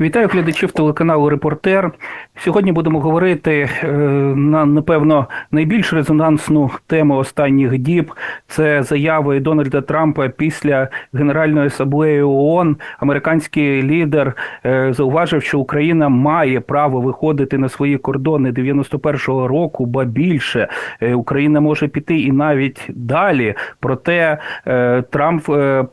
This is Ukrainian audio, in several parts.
Вітаю глядачів телеканалу Репортер. Сьогодні будемо говорити е, на напевно найбільш резонансну тему останніх діб. Це заяви Дональда Трампа після Генеральної асамблеї ООН. Американський лідер е, зауважив, що Україна має право виходити на свої кордони 91-го року, ба більше Е, Україна може піти і навіть далі. Проте Трамп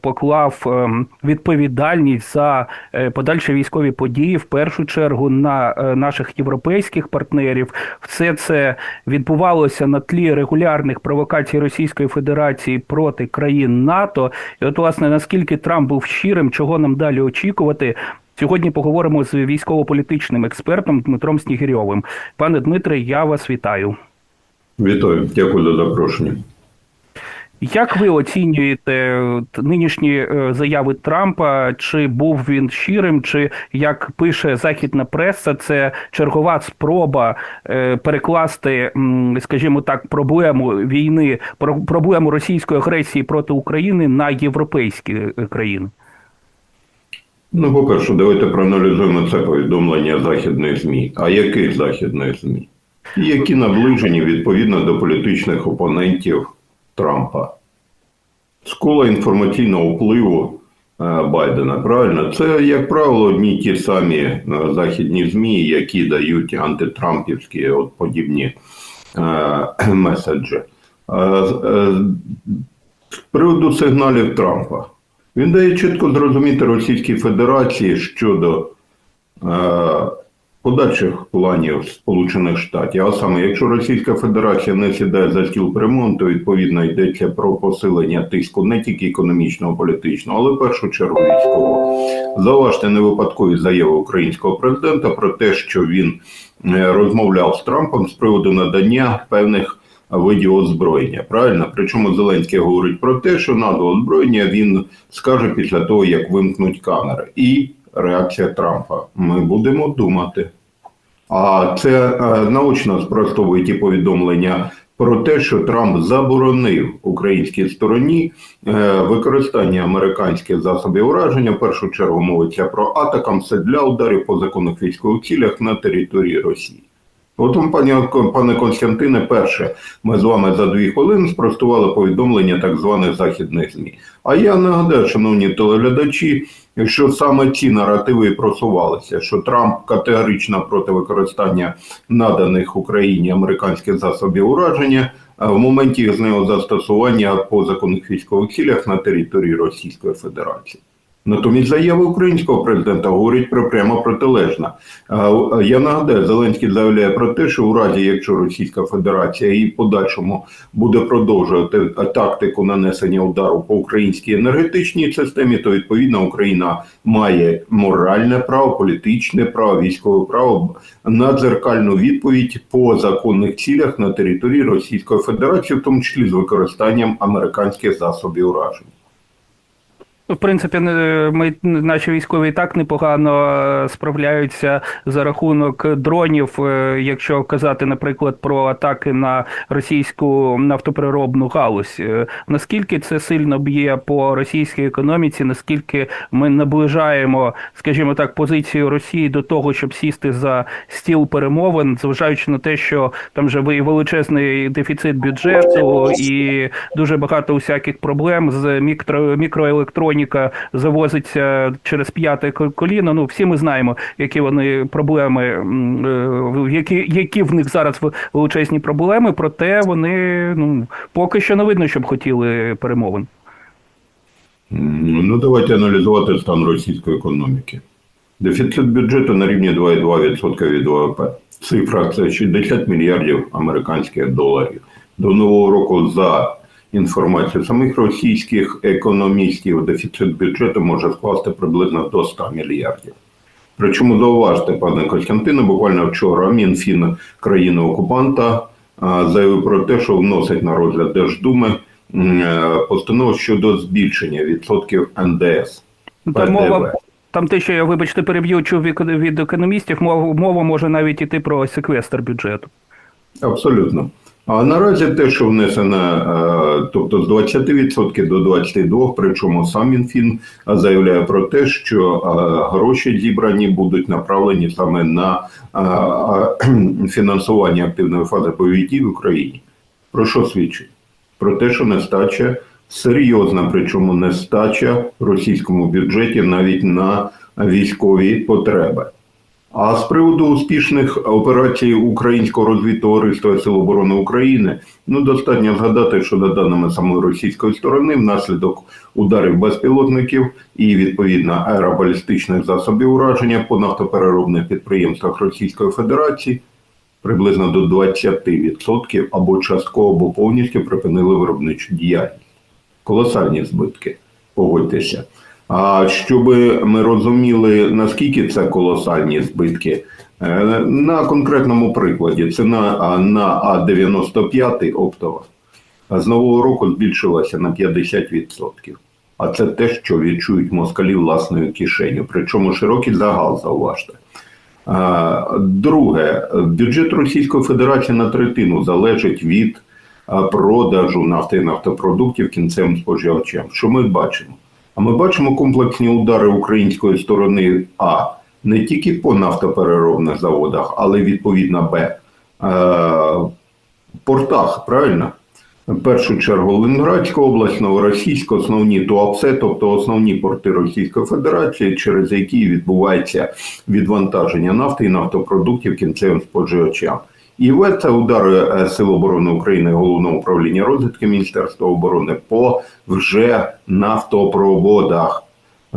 поклав е, відповідальність за подальші військові події в першу чергу на е, наших європейських партнерів. Все це відбувалося на тлі регулярних провокацій Російської Федерації проти країн НАТО. І от, власне, наскільки Трамп був щирим, чого нам далі очікувати. Сьогодні поговоримо з військово-політичним експертом Дмитром Снігирьовим. Пане Дмитре, я вас вітаю. Вітаю, дякую за запрошення. Як ви оцінюєте нинішні е, заяви Трампа? Чи був він щирим, чи як пише західна преса, це чергова спроба е, перекласти, скажімо так, проблему війни, про- проблему російської агресії проти України на європейські е, країни? Ну, по-перше, давайте проаналізуємо це повідомлення західних ЗМІ. А яких західних ЗМІ? Які наближені відповідно до політичних опонентів Трампа. З інформаційного впливу е, Байдена, правильно? Це, як правило, одні ті самі е, західні ЗМІ, які дають антитрампівські от подібні е, меседжі. З приводу сигналів Трампа. Він дає чітко зрозуміти Російській Федерації щодо подальших планів Сполучених Штатів. А саме, якщо Російська Федерація не сідає за стіл перемон, то відповідно йдеться про посилення тиску не тільки економічного, політичного, але в першу чергу військового. Зауважте не випадкові заяви українського президента про те, що він е, розмовляв з Трампом з приводу надання певних видів озброєння. Правильно? Причому Зеленський говорить про те, що назву озброєння він скаже після того, як вимкнуть камери. І реакція Трампа. Ми будемо думати. А це е, наочно спростовує ті повідомлення про те, що Трамп заборонив українській стороні е, використання американських засобів ураження. В першу чергу мовиться про атакам для ударів по законних військових цілях на території Росії. От, пані пане Константине, перше, ми з вами за дві хвилини спростували повідомлення так званих західних ЗМІ. А я нагадаю, шановні телеглядачі, що саме ці наративи і просувалися, що Трамп категорично проти використання наданих Україні американських засобів ураження в моменті їх з нього застосування по законних військових цілях на території Російської Федерації. Натомість заяви українського президента говорять про прямо протилежне. Я нагадаю, Зеленський заявляє про те, що у разі, якщо Російська Федерація і в подальшому буде продовжувати тактику нанесення удару по українській енергетичній системі, то відповідно Україна має моральне право, політичне право, військове право на дзеркальну відповідь по законних цілях на території Російської Федерації, в тому числі з використанням американських засобів ураження. В принципі, ми наші військові і так непогано е, справляються за рахунок дронів. е, Якщо казати, наприклад, про атаки на російську нафтопереробну галузь, Е, наскільки це сильно б'є по російській економіці? Наскільки ми наближаємо, скажімо так, позицію Росії до того, щоб сісти за стіл перемовин, зважаючи на те, що там вже ви- величезний дефіцит бюджету і дуже багато усяких проблем з мікро, мікроелектроніка завозиться через п'яте коліно. Ну всі ми знаємо, які вони проблеми, е, які, які в них зараз величезні проблеми. Проте вони ну поки що не видно, щоб хотіли перемовин. Ну, давайте аналізувати стан російської економіки. Дефіцит бюджету на рівні 2,2% від ВВП. Цифра це 60 мільярдів американських доларів. До нового року, за інформацією самих російських економістів, дефіцит бюджету може скласти приблизно до 100 мільярдів. Причому зауважте, пане Костянтине, буквально вчора Мінфін країни-окупанта а, заявив про те, що вносить на розгляд Держдуми е, постанову щодо збільшення відсотків НДС. Там мова там те, що я вибачте, переб'ю чув від, від економістів, мова, мова може навіть іти про секвестр бюджету. Абсолютно. А наразі те, що внесено, е, тобто з 20% до 22%, причому сам Мінфін заявляє про те, що е, гроші зібрані будуть направлені саме на е, е, фінансування активної фази бойових дій в Україні. Про що свідчить? Про те, що нестача серйозна, причому нестача в російському бюджеті навіть на військові потреби. А з приводу успішних операцій Українського розвідтовариства Сил оборони України, ну достатньо згадати, що за даними самої російської сторони, внаслідок ударів безпілотників і відповідно аеробалістичних засобів ураження по нафтопереробних підприємствах Російської Федерації приблизно до 20% або частково, або повністю припинили виробничу діяльність. Колосальні збитки, погодьтеся. А щоб ми розуміли, наскільки це колосальні збитки, е, на конкретному прикладі ціна на А95 оптова з нового року збільшилася на 50%. А це те, що відчують москалі власною кишеню. Причому широкий загал, зауважте. Друге, бюджет Російської Федерації на третину залежить від продажу нафти і нафтопродуктів кінцевим споживачам. Що ми бачимо? А ми бачимо комплексні удари української сторони А не тільки по нафтопереробних заводах, але відповідно Б е, портах, правильно? В першу чергу Ленінградська область, Новоросійська, основні ТУАПСЕ, тобто основні порти Російської Федерації, через які відбувається відвантаження нафти і нафтопродуктів кінцевим споживачам. І це удари е, Сил оборони України Головного управління розвідки Міністерства оборони по вже нафтопроводах,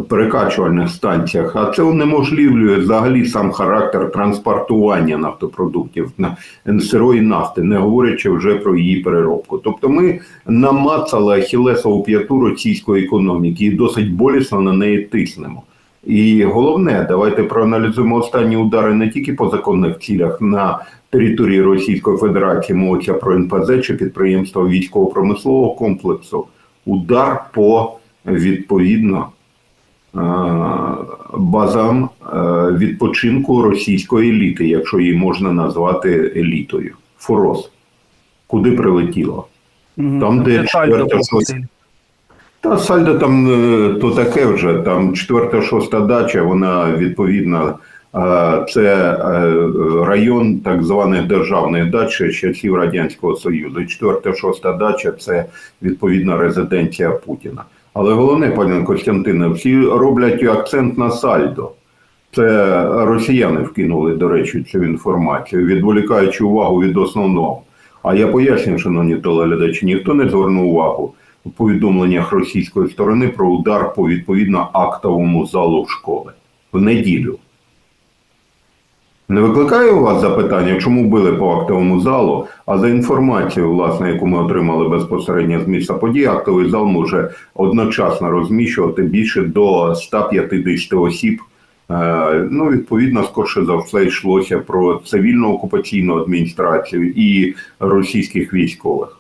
перекачувальних станціях. А це унеможливлює взагалі сам характер транспортування нафтопродуктів на сирої нафти, не говорячи вже про її переробку. Тобто ми намацали ахілесову п'яту російської економіки і досить болісно на неї тиснемо. І головне, давайте проаналізуємо останні удари не тільки по законних цілях на території Російської Федерації, мовиться про НПЗ чи підприємства військово-промислового комплексу. Удар по відповідно е, базам е, відпочинку російської еліти, якщо її можна назвати елітою. Форос. Куди прилетіло? Там, де четверта. Та сальдо там е, то таке вже. Там четверта, шоста дача, вона відповідно. Це е, район так званих державних дач часів Радянського Союзу. Четверта, шоста дача це відповідна резиденція Путіна. Але головне, пане Костянтине, всі роблять акцент на сальдо. Це росіяни вкинули, до речі, цю інформацію, відволікаючи увагу від основного. А я пояснюю, шановні телеглядачі, ніхто не звернув увагу у повідомленнях російської сторони про удар по відповідно актовому залу школи в неділю. Не викликає у вас запитання, чому били по актовому залу? А за інформацією, власне, яку ми отримали безпосередньо з місця події, актовий зал може одночасно розміщувати більше до 150 осіб. Е, Ну, відповідно, скорше за все йшлося про цивільну окупаційну адміністрацію і російських військових.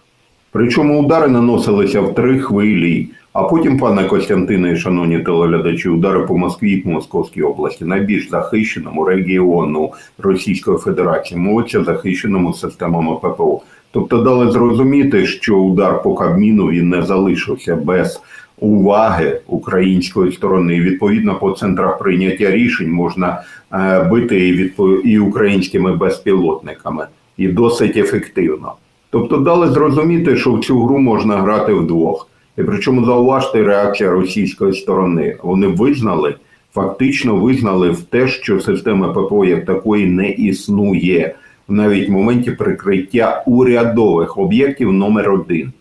Причому удари наносилися в три хвилі. А потім, пане Костянтине і шановні телеглядачі, удари по Москві і по Московській області, найбільш захищеному регіону Російської Федерації, мовиться захищеному системами ППО. Тобто дали зрозуміти, що удар по Кабміну він не залишився без уваги української сторони. І, Відповідно, по центрах прийняття рішень можна е, бити і, відпо- і українськими безпілотниками, і досить ефективно. Тобто дали зрозуміти, що в цю гру можна грати вдвох. І причому зауважте реакція російської сторони. Вони визнали, фактично визнали в те, що системи ППО як такої не існує навіть в моменті прикриття урядових об'єктів номер один.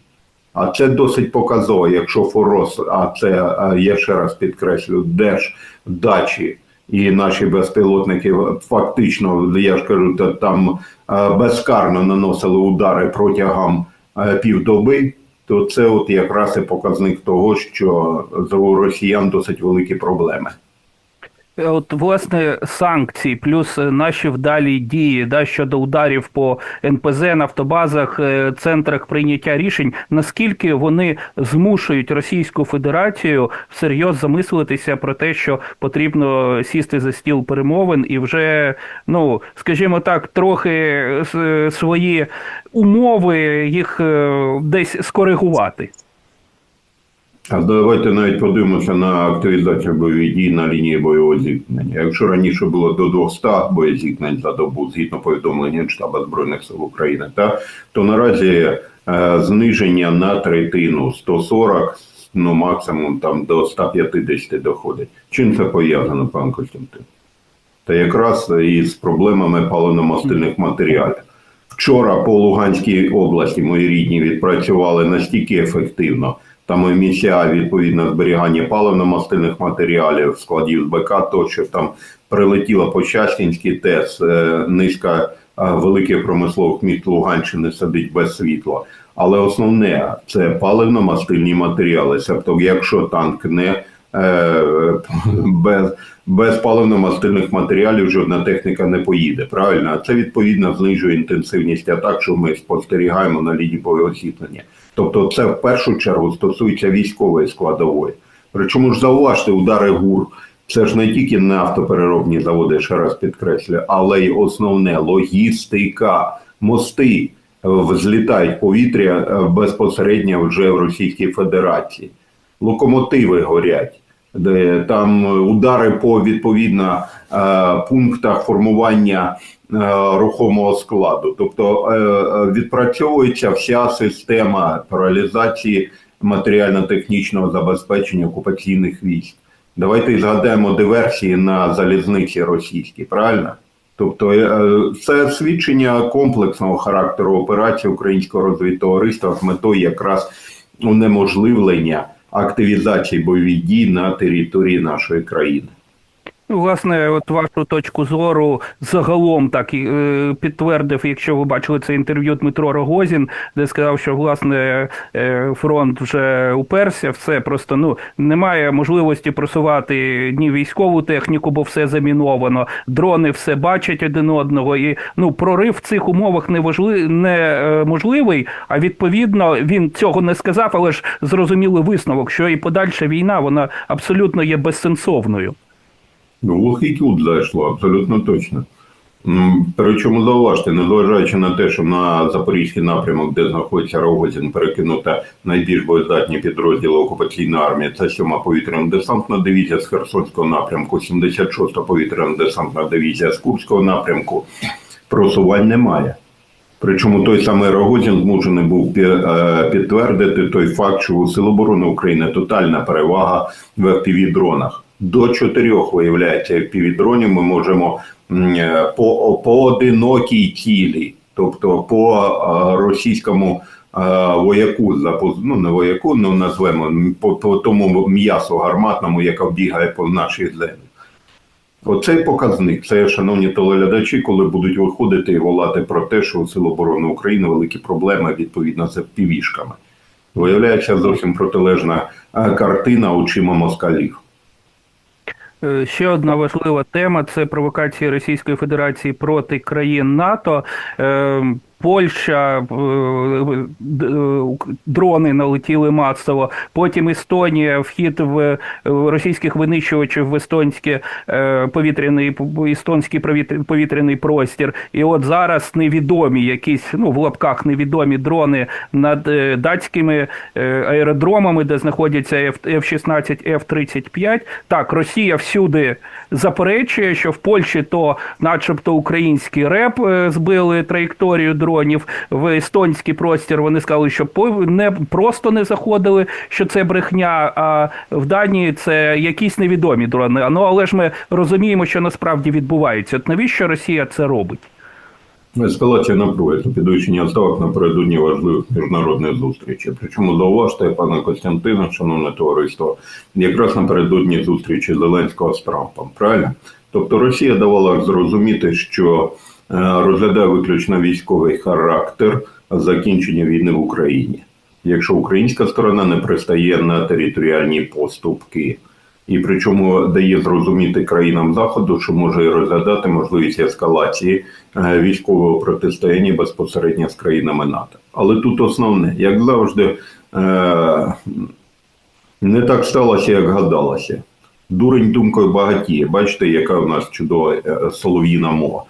А це досить показово, якщо Форос, а це я ще раз підкреслю, держдачі і наші безпілотники фактично, я ж кажу, та там безкарно наносили удари протягом е, півдоби, то це от якраз і показник того, що у росіян досить великі проблеми. От власне санкції, плюс е, наші вдалі дії да, щодо ударів по НПЗ, нафтобазах, е, центрах прийняття рішень. Наскільки вони змушують Російську Федерацію всерйоз замислитися про те, що потрібно сісти за стіл перемовин і вже, ну скажімо так, трохи е, свої умови їх десь скоригувати. А давайте навіть подивимося на активізацію бойових дій на лінії бойового зіткнення. Якщо раніше було до 200 боєзіткнень за добу, згідно повідомлення штабу збройних сил України, та то наразі е, зниження на третину 140, ну максимум там до 150 доходить. Чим це пов'язано, пан Костянтин? Та якраз із проблемами паливно-мастильних матеріалів. Вчора по Луганській області мої рідні відпрацювали настільки ефективно. Там місця відповідно зберігання паливно-мастильних матеріалів, складів БК, тощо там прилетіла по Щастінській ТЕС, е, низка е, великих промислових міст Луганщини сидить без світла. Але основне це паливно-мастильні матеріали. Тобто, якщо танк не без, без паливно-мастильних матеріалів жодна техніка не поїде. Правильно, а це відповідно знижує інтенсивність атак, що ми спостерігаємо на лінії зіткнення. Тобто, це в першу чергу стосується військової складової. Причому ж зауважте, удари ГУР. Це ж не тільки нафтопереробні заводи, ще раз підкреслюю, але й основне логістика, мости е, взлітають повітря е, безпосередньо вже в Російській Федерації. Локомотиви горять, де там удари по відповідно е, пунктах формування е, рухомого складу. Тобто е, е, відпрацьовується вся система реалізації матеріально-технічного забезпечення окупаційних військ. Давайте згадаємо диверсії на залізниці російській, правильно? Тобто е, це свідчення комплексного характеру операції українського розвідтовариства з метою якраз унеможливлення активізації бойових дій на території нашої країни. Ну, Власне, от вашу точку зору загалом так і е, підтвердив, якщо ви бачили це інтерв'ю Дмитро Рогозін, де сказав, що власне е, фронт вже уперся, все просто ну немає можливості просувати ні військову техніку, бо все заміновано. Дрони все бачать один одного, і ну прорив в цих умовах не важли, не е. А відповідно він цього не сказав, але ж зрозумілий висновок, що і подальша війна вона абсолютно є безсенсовною. Ну, глухий кут зайшло, абсолютно точно. Причому зауважте, незважаючи на те, що на Запорізький напрямок, де знаходиться Рогозін, перекинута найбільш боєздатні підрозділи окупаційної армії, це 7-ма повітряно-десантна дивізія з Херсонського напрямку, 76-та повітряно-десантна дивізія з Курського напрямку, просувань немає. Причому той самий Рогозін змушений був е, підтвердити той факт, що у Сил оборони України тотальна перевага в FPV-дронах. До чотирьох виявляється FPV-дронів ми можемо е, по, по одинокій цілі, тобто по е, російському е, вояку, ну не вояку, ну назвемо по, по тому м'ясу гарматному, яка бігає по нашій землі. Оцей показник. Це, шановні телеглядачі, коли будуть виходити і волати про те, що у Сил оборони України великі проблеми відповідно з півішками. Виявляється зовсім протилежна картина очима москалів. Е, Ще одна важлива тема це провокації Російської Федерації проти країн НАТО. Польща е, е, дрони налетіли масово. Потім Естонія, вхід в е, російських винищувачів в естонське повітряний естонський повітряний простір. І от зараз невідомі якісь ну в лапках невідомі дрони над датськими аеродромами, де знаходяться F- F-16, F-35. Так, Росія всюди заперечує, що в Польщі то, начебто, український реп збили траєкторію дронів. В естонський простір вони сказали, що не просто не заходили, що це брехня. А в Данії це якісь невідомі дрони. Ну але ж ми розуміємо, що насправді відбувається. От навіщо Росія це робить? Ескалація напруги підвищення ставок напередодні важливих міжнародних зустрічей. Причому зауважте, пане Костянтина, шановне товариство, якраз напередодні зустрічі Зеленського з Трампом. Правильно? Тобто Росія давала зрозуміти, що розглядає виключно військовий характер закінчення війни в Україні. Якщо українська сторона не пристає на територіальні поступки. І причому дає зрозуміти країнам заходу, що може розглядати можливість ескалації е, військового протистояння безпосередньо з країнами НАТО. Але тут основне, як завжди, е, не так сталося, як гадалося. Дурень думкою багатіє. Бачите, яка у нас чудова е, солов'їна мова.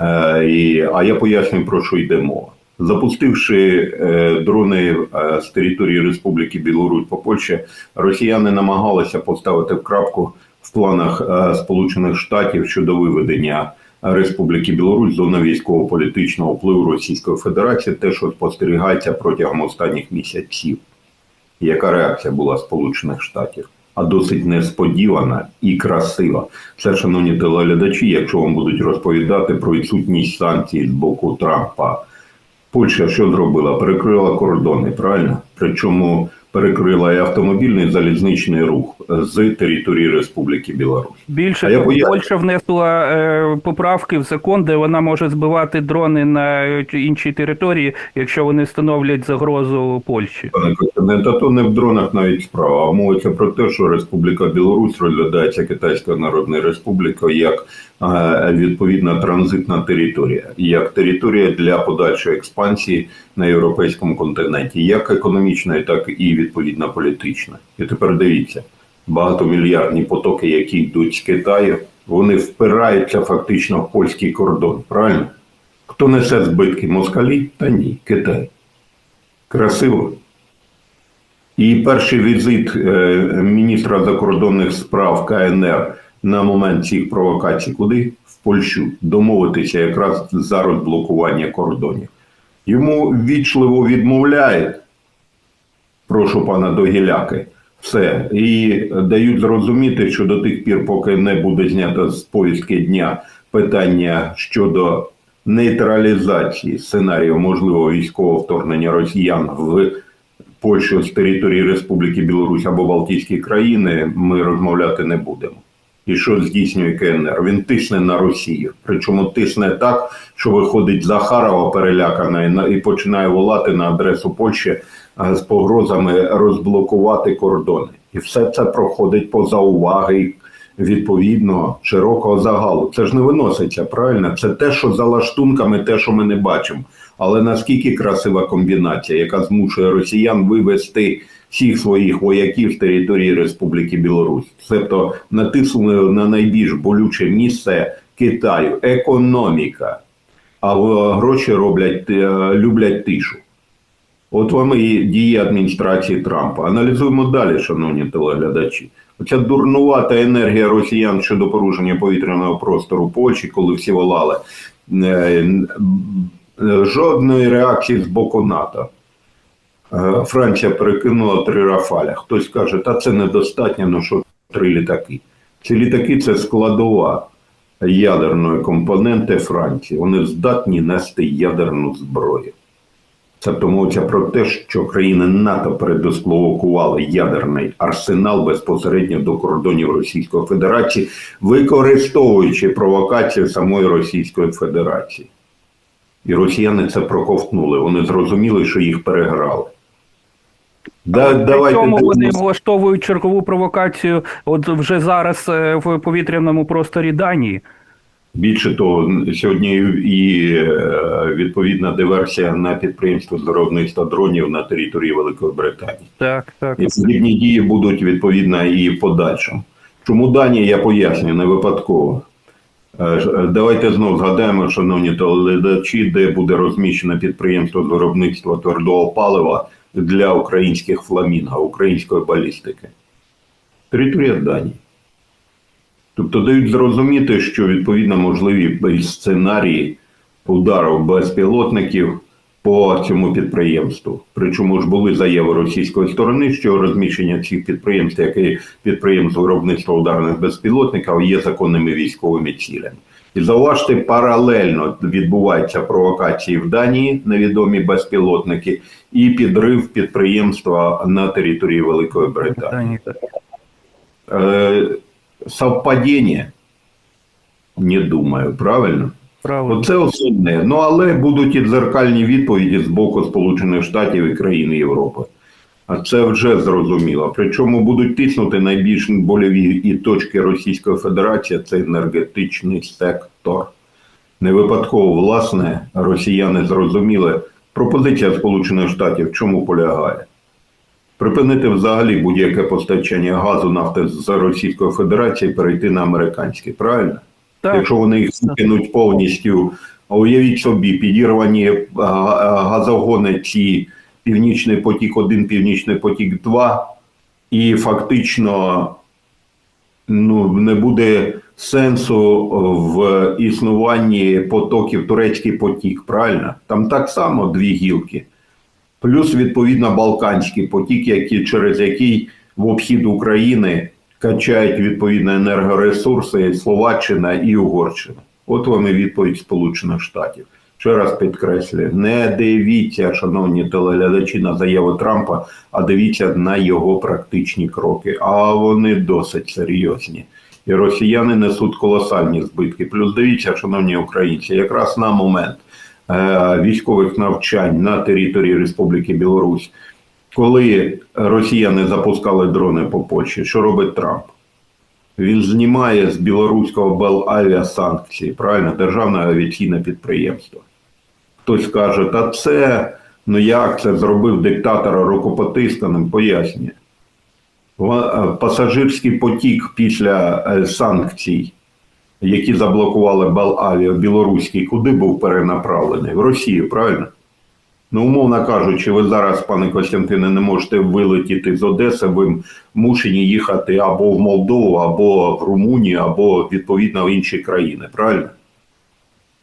Е, а я пояснюю, про що йде мова. Запустивши е, дрони з території Республіки Білорусь по Польщі, росіяни намагалися поставити в крапку в планах Сполучених Штатів щодо виведення Республіки Білорусь з зони військово-політичного впливу Російської Федерації, те, що спостерігається протягом останніх місяців. Яка реакція була Сполучених Штатів? А досить несподівана і красива. Це, шановні телеглядачі, якщо вам будуть розповідати про відсутність санкцій з боку Трампа. Польща що зробила? Перекрила кордони, правильно? Причому перекрила і автомобільний залізничний рух з території Республіки Білорусь. Більше А я поясню. Польща внесла е, поправки в закон, де вона може збивати дрони на іншій території, якщо вони становлять загрозу Польщі. Пане та то не в дронах навіть справа. А мовиться про те, що Республіка Білорусь розглядається Китайською Народною Республікою як е, відповідна транзитна територія, як територія для подальшої експансії на європейському континенті, як економічної, так і відповідно політична. І тепер дивіться, багатомільярдні потоки, які йдуть з Китаю, вони впираються фактично в польський кордон. Правильно? Хто несе збитки? Москалі? Та ні, Китай. Красиво. І перший візит е, міністра закордонних справ КНР на момент цих провокацій куди? В Польщу домовитися якраз за розблокування кордонів. Йому ввічливо відмовляють, прошу пана Догіляки, все. І дають зрозуміти, що до тих пір, поки не буде знято з повістки дня питання щодо нейтралізації сценарію можливого військового вторгнення росіян в Польщу з території Республіки Білорусь або Балтійські країни, ми розмовляти не будемо. І що здійснює КНР? Він тисне на Росію. Причому тисне так, що виходить Захарова перелякана і, на- і починає волати на адресу Польщі з погрозами розблокувати кордони. І все це проходить поза уваги відповідно широкого загалу. Це ж не виноситься, правильно? Це те, що за лаштунками, те, що ми не бачимо. Але наскільки красива комбінація, яка змушує росіян вивести всіх своїх вояків з території Республіки Білорусь, тобто натиснули на найбільш болюче місце Китаю економіка, а гроші роблять е, люблять тишу. От вам і дії адміністрації Трампа. Аналізуємо далі, шановні телеглядачі. Оця дурнувата енергія росіян щодо порушення повітряного простору Польщі, коли всі волали, е, жодної реакції з боку НАТО. Е, Франція перекинула три Рафаля. Хтось каже, та це недостатньо, ну що три літаки. Ці літаки це складова ядерної компоненти Франції. Вони здатні нести ядерну зброю. Тобто мовиться про те, що країни НАТО передислокували ядерний арсенал безпосередньо до кордонів Російської Федерації, використовуючи провокації самої Російської Федерації. І росіяни це проковтнули. Вони зрозуміли, що їх переграли. Да, давайте цьому вони влаштовують чергову провокацію от вже зараз е, в повітряному просторі Данії. Більше того, сьогодні і е, відповідна диверсія на підприємство виробництва дронів на території Великої Британії. Так, так. І подібні дії будуть відповідно і в подальшому. Чому Данія, я пояснюю, не випадково. Е, е, Давайте знову згадаємо, шановні телеглядачі, де буде розміщено підприємство з виробництва твердого палива для українських фламінго, української балістики. Територія Данії. Тобто дають зрозуміти, що відповідно можливі сценарії ударів безпілотників по цьому підприємству. Причому ж були заяви російської сторони, що розміщення цих підприємств, як і підприємств виробництва ударних безпілотників, є законними військовими цілями. І зауважте, паралельно відбуваються провокації в Данії, невідомі безпілотники, і підрив підприємства на території Великої Британії. Так. Э. Не думаю, правильно? Правильно. Оце основне. Ну але будуть і дзеркальні відповіді з боку Сполучених Штатів і країн Європи. А це вже зрозуміло. Причому будуть тиснути найбільш больові і точки Російської Федерації це енергетичний сектор. Не випадково, власне, росіяни зрозуміли, пропозиція Сполучених Штатів в чому полягає? Припинити взагалі будь-яке постачання газу нафти з Російської Федерації, перейти на американське, правильно? Так, Якщо вони їх кинуть повністю, а уявіть собі, підірвані а, газогони ці Північний потік 1, Північний потік 2, і фактично ну, не буде сенсу в існуванні потоків турецький потік, правильно? Там так само дві гілки. Плюс, відповідно, Балканський потік, який, через який в обхід України качають відповідно енергоресурси Словаччина і Угорщина. От вам і відповідь Сполучених Штатів. Ще раз підкреслюю, не дивіться, шановні телеглядачі, на заяву Трампа, а дивіться на його практичні кроки. А вони досить серйозні. І росіяни несуть колосальні збитки. Плюс дивіться, шановні українці, якраз на момент е, військових навчань на території Республіки Білорусь, коли росіяни запускали дрони по Польщі, що робить Трамп? Він знімає з білоруського Белавіа санкції, правильно, державне авіаційне підприємство. Хтось каже, та це, ну як це зробив диктатора рукопотисканим, пояснює. Е, Пасажирський потік після е, санкцій, які заблокували Белавіа білоруський, куди був перенаправлений? В Росію, правильно? Ну, умовно кажучи, ви зараз, пане Костянтине, не можете вилетіти з Одеси, ви мушені їхати або в Молдову, або в Румунію, або відповідно в інші країни, правильно?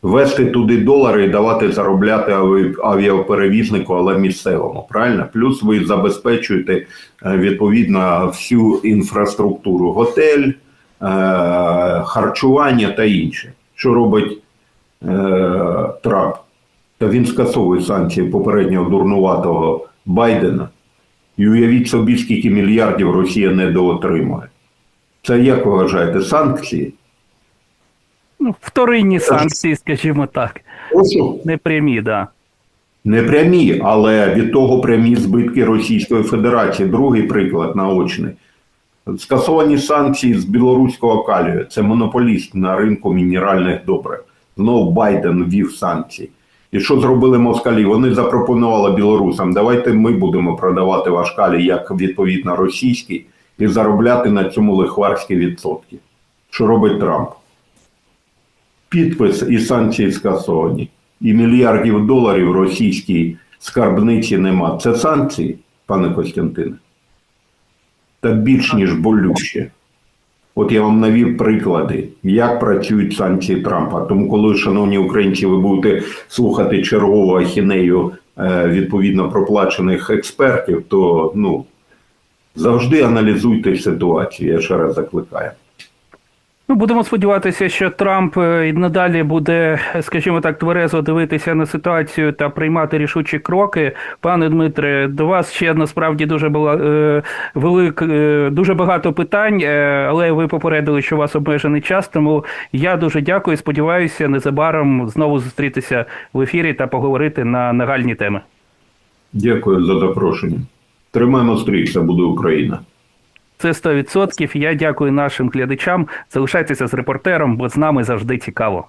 Вести туди долари і давати заробляти аві- авіаперевізнику, але місцевому, правильно? Плюс ви забезпечуєте е, відповідно всю інфраструктуру, готель, е, харчування та інше. Що робить е, Трамп? Та він скасовує санкції попереднього дурнуватого Байдена. І уявіть собі, скільки мільярдів Росія недоотримує. Це як ви вважаєте, санкції? ну, вторинні санкції, скажімо так, Прошу. не прямі, да. Не прямі, але від того прямі збитки Російської Федерації. Другий приклад наочний. Скасовані санкції з білоруського калію. Це монополіст на ринку мінеральних добрив. Знову Байден ввів санкції. І що зробили москалі? Вони запропонували білорусам, давайте ми будемо продавати ваш калій як відповідно російський і заробляти на цьому лихварські відсотки. Що робить Трамп? Підпис і санкції скасовані. І мільярдів доларів російській скарбниці нема. Це санкції, пане Костянтине? Та більш ніж болюче. От я вам навів приклади, як працюють санкції Трампа. Тому, коли, шановні українці, ви будете слухати чергову ахінею е, відповідно проплачених експертів, то ну, завжди аналізуйте ситуацію. Я ще раз закликаю. Ну, будемо сподіватися, що Трамп е, і надалі буде, скажімо так, тверезо дивитися на ситуацію та приймати рішучі кроки. Пане Дмитре, до вас ще насправді дуже була е, велик, е, дуже багато питань, е, але ви попередили, що у вас обмежений час. Тому я дуже дякую. Сподіваюся, незабаром знову зустрітися в ефірі та поговорити на нагальні теми. Дякую за запрошення. Тримаємо стрій, це буде Україна. Це 100%. Я дякую нашим глядачам. Залишайтеся з репортером, бо з нами завжди цікаво.